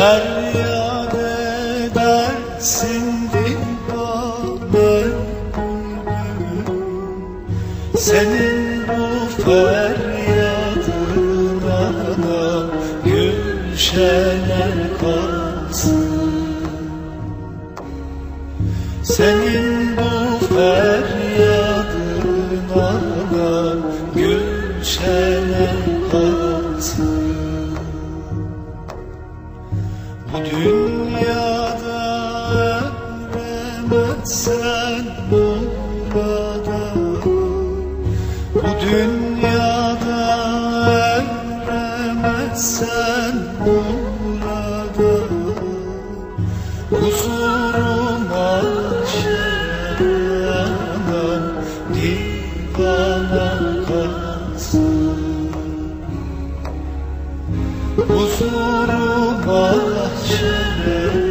feryat edersin divane Senin bu feryadına da gülşenler kalsın. Senin bu feryadına da gülşene kalsın dünyada eremezsen burada Huzurum aşağıdan divana kalsın. Huzurum aşağıdan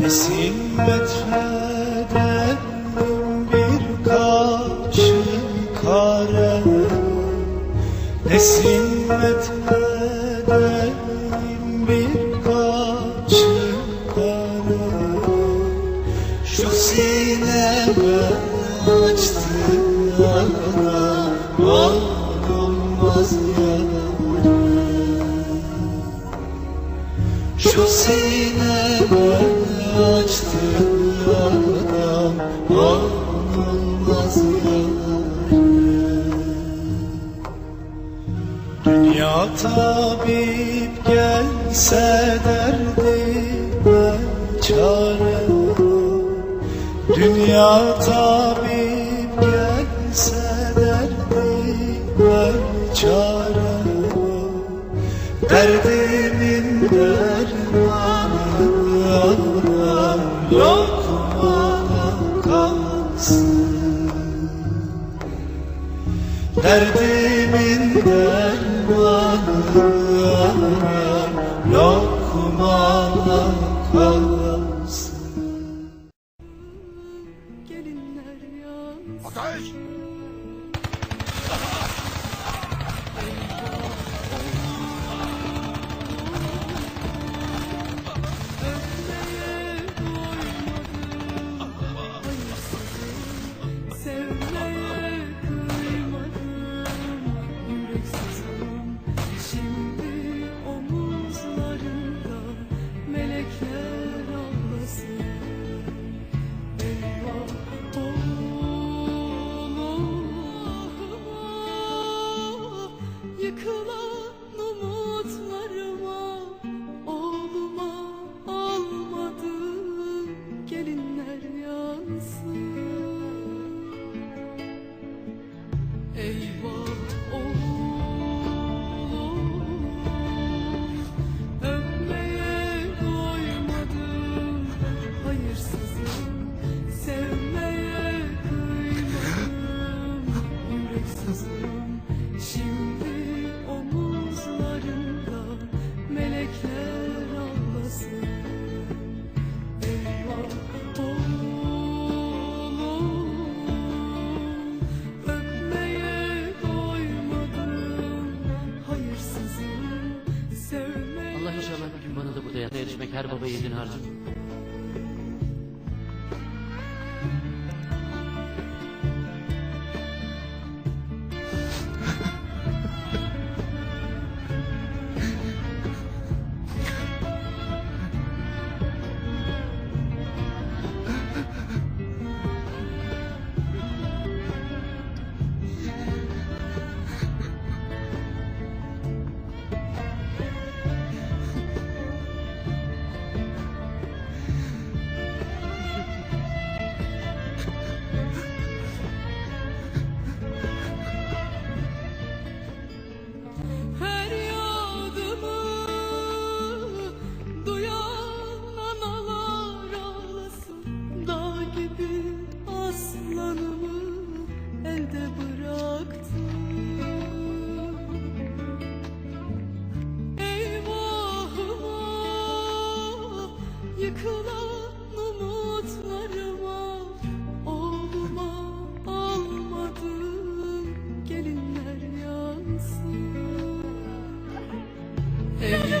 Nesim bedfel Nesin metfeden bir kaşık kare Şu sineme açtı yana Olmaz yana şu sineme açtın tabip gelse derdime çare Dünya tabip gelse derdime çare Derdimin dermanı lokmana kalsın. Derdimin dermanı lokmana kalsın Baba Yiğit'in harcım.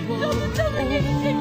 Lúc 么年轻